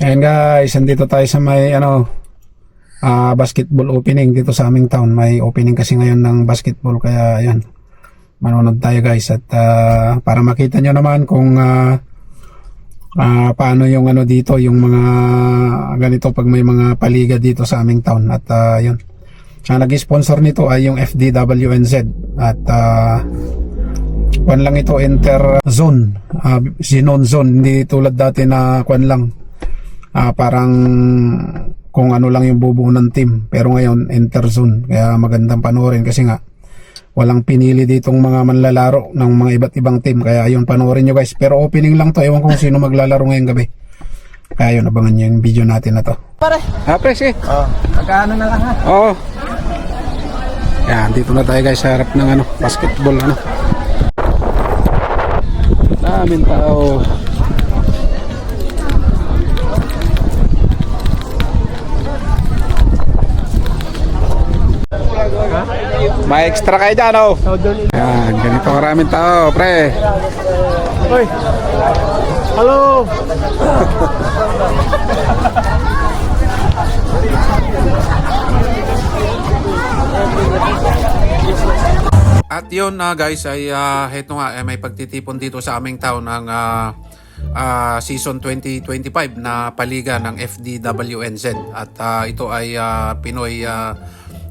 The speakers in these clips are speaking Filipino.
Ayan guys, andito tayo sa may ano ah, basketball opening dito sa aming town. May opening kasi ngayon ng basketball kaya ayan. Manonood tayo guys at ah, para makita nyo naman kung ah, ah, paano yung ano dito, yung mga ganito pag may mga paliga dito sa aming town at ah, yun. Ang nag-sponsor nito ay yung FDWNZ at ah, kwan lang ito enter zone, uh, zone, hindi tulad dati na kwan lang ah parang kung ano lang yung bubuo ng team. Pero ngayon enter zone. Kaya magandang panoorin kasi nga walang pinili ditong mga manlalaro ng mga iba't ibang team. Kaya ayun panoorin nyo guys. Pero opening lang to. Ewan ko kung sino maglalaro ngayong gabi. Kaya yun abangan nyo yung video natin na to. Pare. ha pres eh Oh, magkano na lang ha? oo. Yan dito na tayo guys sa harap ng ano basketball ano. Daming tao May extra kayo dyan, oh. Yan, ganito karaming tao, pre. Hoy. Hello. At yun na guys ay uh, heto nga eh, may pagtitipon dito sa aming town ng ah, ah, season 2025 na paliga ng FDWNZ at ah, ito ay ah, Pinoy ah,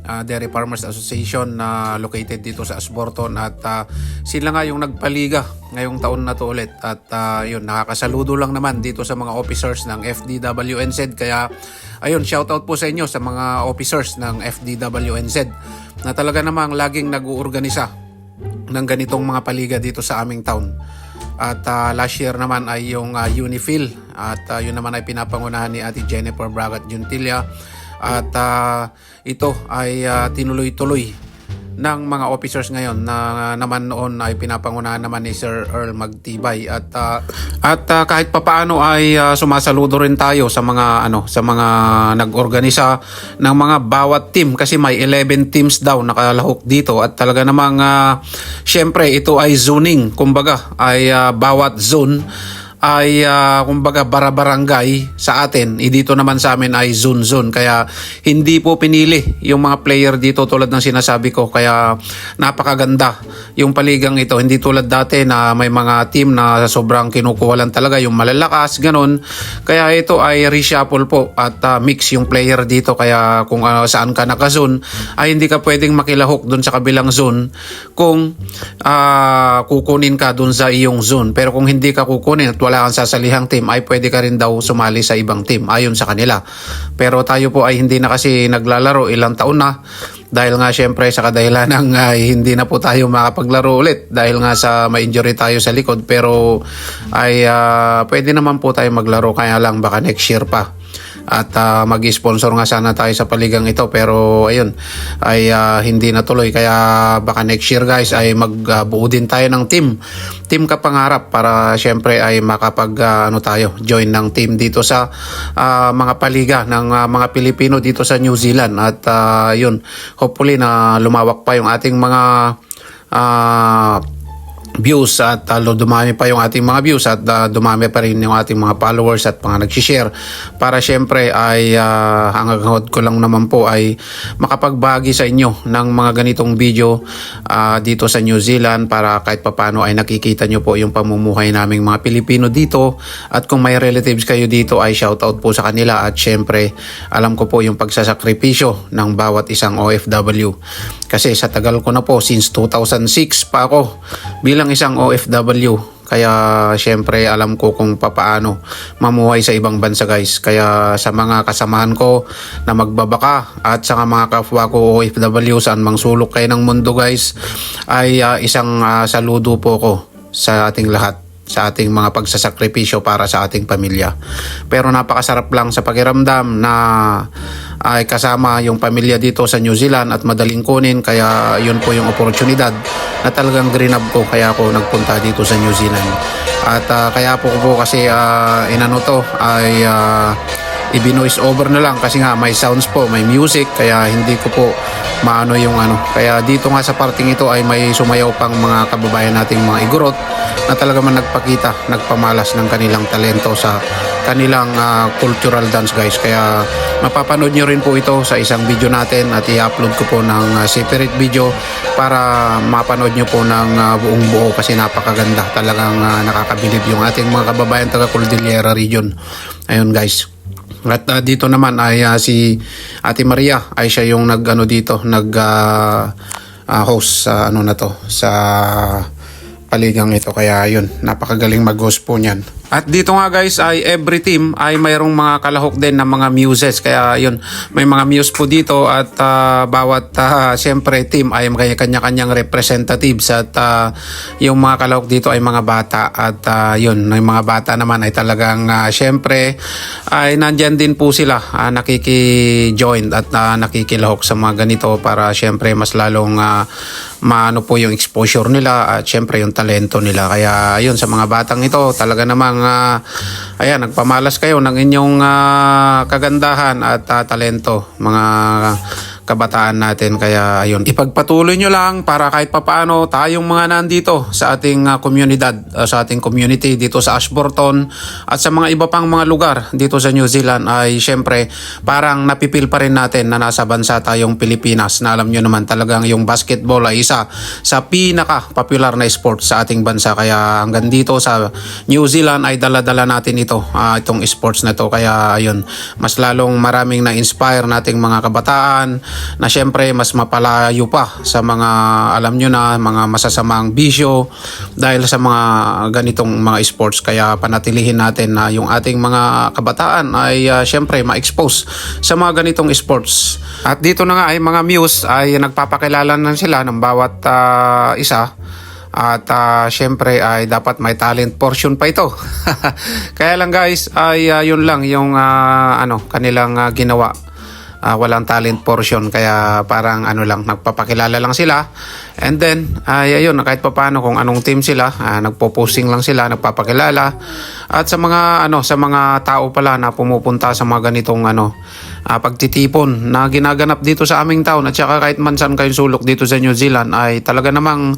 ah, Dairy Farmers Association na located dito sa Asborton at ah, sila nga yung nagpaliga ngayong taon na to ulit. At ah, yun nakakasaludo lang naman dito sa mga officers ng FDWNZ kaya ayun shoutout po sa inyo sa mga officers ng FDWNZ na talaga namang laging nag-uorganisa ng ganitong mga paliga dito sa aming town. At ah, last year naman ay yung uh, Unifil at ah, yun naman ay pinapangunahan ni Ate Jennifer Bragat Juntilla at ah, ito ay ah, tinuloy-tuloy ng mga officers ngayon na naman noon ay pinapangunahan naman ni Sir Earl Magtibay. At ah, at ah, kahit papaano ay ah, sumasaludo rin tayo sa mga ano sa mga nag-organisa ng mga bawat team. Kasi may 11 teams daw nakalahok dito. At talaga namang ah, syempre ito ay zoning. Kumbaga ay ah, bawat zone ay ah, kumbaga barabarangay sa atin. Eh, dito naman sa amin ay zone zone. Kaya hindi po pinili yung mga player dito tulad ng sinasabi ko. Kaya napakaganda yung paligang ito. Hindi tulad dati na may mga team na sobrang kinukuha lang talaga yung malalakas, ganun. Kaya ito ay reshuffle po at ah, mix yung player dito. Kaya kung ah, saan ka nakazone ay hindi ka pwedeng makilahok dun sa kabilang zone kung ah, kukunin ka dun sa iyong zone. Pero kung hindi ka kukunin at wala kang sasalihang team ay pwede ka rin daw sumali sa ibang team ayon sa kanila. Pero tayo po ay hindi na kasi naglalaro ilang taon na. Dahil nga syempre sa kadahilan ng ah, hindi na po tayo makapaglaro ulit. Dahil nga sa may injury tayo sa likod pero ay ah, pwede naman po tayo maglaro. Kaya lang baka next year pa at ah, mag-sponsor nga sana tayo sa paligang ito. Pero ayun ay ah, hindi natuloy. Kaya baka next year guys ay magbuo din tayo ng team. Team kapangarap para syempre ay makapag ah, ano tayo join ng team dito sa ah, mga paliga ng ah, mga Pilipino dito sa New Zealand. At ah, yun hopefully na lumawak pa yung ating mga ah, views at uh, dumami pa yung ating mga views at uh, dumami pa rin yung ating mga followers at mga nag-share. Para syempre ay uh, ang hangad ko lang naman po ay makapagbagi sa inyo ng mga ganitong video uh, dito sa New Zealand para kahit papano ay nakikita nyo po yung pamumuhay naming mga Pilipino dito. At kung may relatives kayo dito ay shoutout po sa kanila. At syempre alam ko po yung pagsasakripisyo ng bawat isang OFW kasi sa tagal ko na po since 2006 pa ako bilang isang OFW kaya syempre alam ko kung papaano mamuhay sa ibang bansa guys. Kaya sa mga kasamahan ko na magbabaka at sa mga kapwa ko OFW saan mang sulok kayo ng mundo guys ay ah, isang ah, saludo po ko sa ating lahat sa ating mga pagsasakripisyo para sa ating pamilya. Pero napakasarap lang sa pakiramdam na ay kasama yung pamilya dito sa New Zealand at madaling kunin kaya yun po yung oportunidad na talagang green up ko kaya ako nagpunta dito sa New Zealand. At ah, kaya po ko po kasi ah, inano to ay ah, i-noise over na lang kasi nga may sounds po, may music kaya hindi ko po maano yung ano. Kaya dito nga sa parting ito ay may sumayaw pang mga kababayan nating mga igorot na talaga man nagpakita, nagpamalas ng kanilang talento sa kanilang ah, cultural dance guys. Kaya mapapanood nyo rin po ito sa isang video natin at i-upload ko po ng ah, separate video para mapanood nyo po ng ah, buong buo kasi napakaganda. Talagang ah, nakakabilib yung ating mga kababayan taga Cordillera region. Ayun guys. At ah, dito naman ay ah, si Ate Maria ay siya yung nag ano dito, nag ah, ah, host sa ano na to sa paligang ito. Kaya yun napakagaling mag-host po niyan at dito nga guys ay every team ay mayroong mga kalahok din na mga muses kaya yun may mga muse po dito at ah, bawat ah, siyempre team ay may kanya-kanyang representatives at ah, yung mga kalahok dito ay mga bata at ah, yun yung mga bata naman ay talagang ah, siyempre ay nandyan din po sila ah, nakiki-join at ah, nakikilahok sa mga ganito para siyempre mas lalong ah, maano po yung exposure nila at syempre yung talento nila. Kaya ayun sa mga batang ito talaga namang ah, ayan nagpamalas kayo ng inyong ah, kagandahan at ah, talento mga kabataan natin. Kaya ayun ipagpatuloy nyo lang para kahit papaano tayong mga nandito sa ating ah, komunidad, ah, sa ating community dito sa Ashburton at sa mga iba pang mga lugar dito sa New Zealand ay syempre parang napipil pa rin natin na nasa bansa tayong Pilipinas na alam nyo naman talagang yung basketball ay isa sa pinaka popular na sport sa ating bansa kaya hanggang dito sa New Zealand ay dala-dala natin ito ah, itong sports na to kaya ayun mas lalong maraming na-inspire nating mga kabataan na syempre mas mapalayo pa sa mga alam nyo na mga masasamang bisyo dahil sa mga ganitong mga sports kaya panatilihin natin na yung ating mga kabataan ay ah, syempre ma-expose sa mga ganitong sports at dito na nga ay mga muse ay nagpapakilala na sila ng bawat ah, isa at ah, syempre ay dapat may talent portion pa ito. Kaya lang guys ay ah, yun lang yung ah, ano kanilang ah, ginawa. Ah, walang talent portion kaya parang ano lang nagpapakilala lang sila. And then ay ayun kahit papaano kung anong team sila ah, nagpo-posting lang sila nagpapakilala. At sa mga ano sa mga tao pala na pumupunta sa mga ganitong ano ah, pagtitipon na ginaganap dito sa aming town at saka kahit man saan kayong sulok dito sa New Zealand ay talaga namang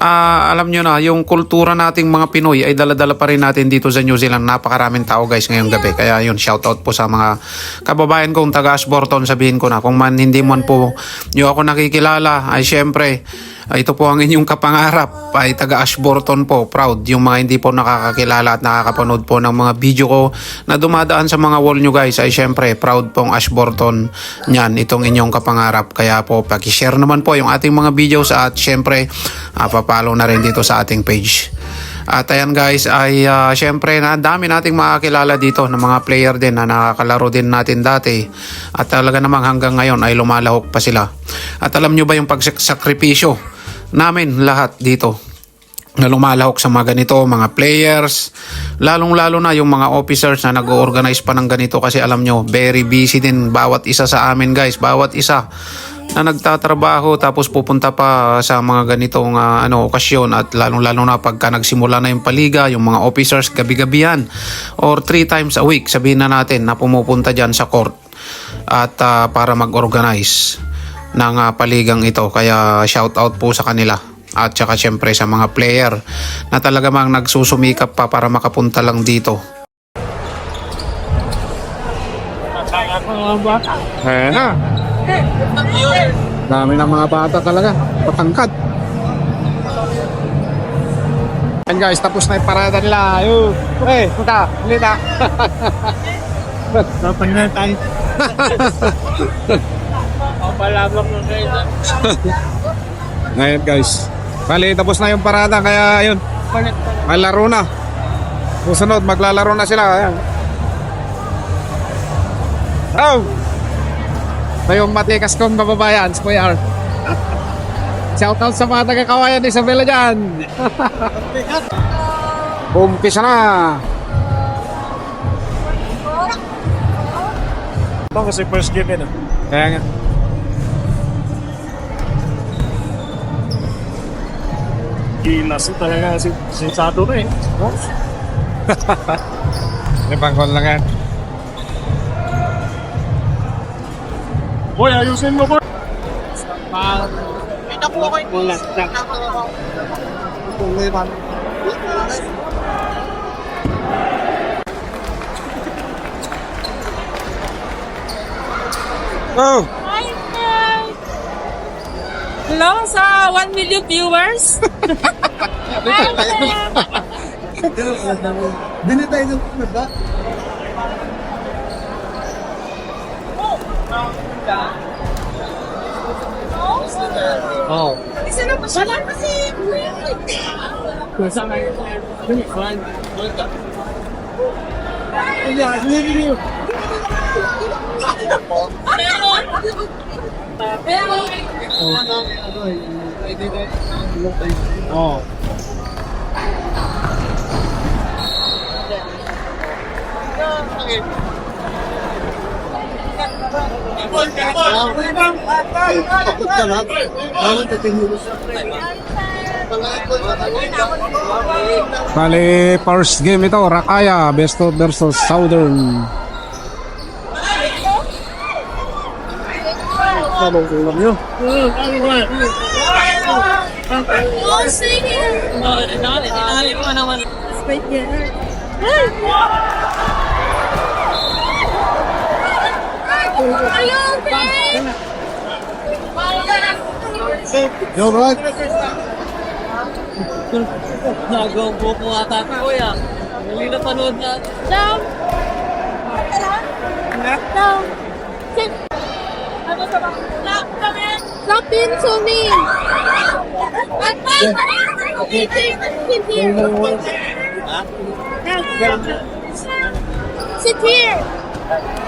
ah, alam nyo na yung kultura nating mga Pinoy ay daladala pa rin natin dito sa New Zealand. Napakaraming tao guys ngayong gabi. Kaya yun shout out po sa mga kababayan kong taga Ashburton sabihin ko na. Kung man hindi man po nyo ako nakikilala ay syempre ito po ang inyong kapangarap. Ay taga Ashburton po proud. Yung mga hindi po nakakakilala at nakakapanood po ng mga video ko na dumadaan sa mga wall nyo guys ay syempre proud pong Ashburton nyan itong inyong kapangarap. Kaya po pakishare naman po yung ating mga videos at syempre uh, papalo na rin dito sa ating page at ayan guys ay ah, syempre na dami nating makakilala dito ng mga player din na nakakalaro din natin dati. At talaga namang hanggang ngayon ay lumalahok pa sila. At alam nyo ba yung pagsakripisyo namin lahat dito? Na lumalahok sa mga ganito, mga players, lalong-lalo na yung mga officers na nag-organize pa ng ganito kasi alam nyo, very busy din bawat isa sa amin guys, bawat isa na nagtatrabaho tapos pupunta pa sa mga ganitong ah, ano okasyon at lalong-lalo na pagka nagsimula na yung paliga, yung mga officers gabi-gabi yan or three times a week sabihin na natin na pumupunta dyan sa court at ah, para mag-organize ng ah, paligang ito kaya shout out po sa kanila at saka syempre sa mga player na talaga mang nagsusumikap pa para makapunta lang dito Ayan na. Dami ng mga bata talaga. Patangkad. And guys, tapos na yung parada nila. Yo. Hey, punta. Halita. Dapat na tayo. Papalabak na kayo. Ngayon guys. Bali, tapos na yung parada. Kaya ayun. May laro na. Susunod, maglalaro na sila. Ayan. Oh! Ito yung matikas kong bababayan, si Kuya Art. Shoutout sa mga taga-kawayan ni Isabela dyan. Umpisa na. Ito kasi first game yun. ah. Kaya nga. Gilas talaga si sensado na eh. May pangkol lang yan. Boy, ayusin mo, boy! Pag... May nakuha ko yung Wala, tak. Problema. Oh! Hi, guys! Hello sa 1 million viewers! Hi, guys! Dito tayo ng Oh. Isa na pa siya kasi. Oh. Takot ka? Ano Bali, first game ito, Rakaya, Best of versus Southern. Sige! No, no, no, mo naman. Wait, yeah. Hello, Ben! Yo, right? Nagawang buko ata ka, kuya. Mali na panood na. Down! Down! Sit! Ano sa mga? Lock kami! Lock into me! Sit here! Sit here!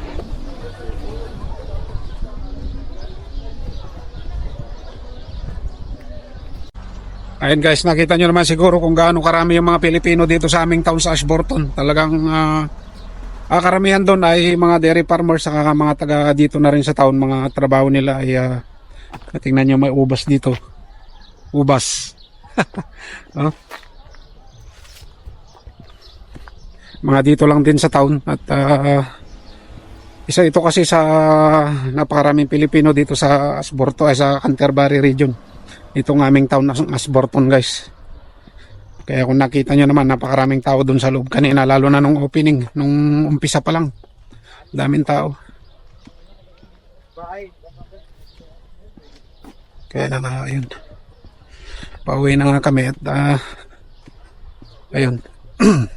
Ayun guys, nakita nyo naman siguro kung gaano karami yung mga Pilipino dito sa aming town sa Ashburton. Talagang ah, ah, karamihan doon ay mga dairy farmers saka mga taga dito na rin sa town. Mga trabaho nila ay ah, tingnan nyo may ubas dito. Ubas. oh. Mga dito lang din sa town at ah, isa ito kasi sa napakaraming Pilipino dito sa Asborto ay sa Canterbury region. Itong aming town ng Asborton guys. Kaya kung nakita nyo naman napakaraming tao doon sa loob kanina lalo na nung opening, nung umpisa pa lang. Daming tao. Kaya na ayun. Pauwi na nga kami at ah, ayun.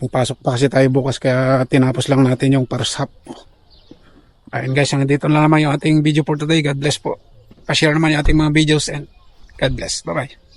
Pagpasok pa kasi tayo bukas kaya tinapos lang natin yung first half. Ayun guys, hanggang dito na naman yung ating video for today. God bless po. Pa-share naman yung ating mga videos and God bless. Bye-bye.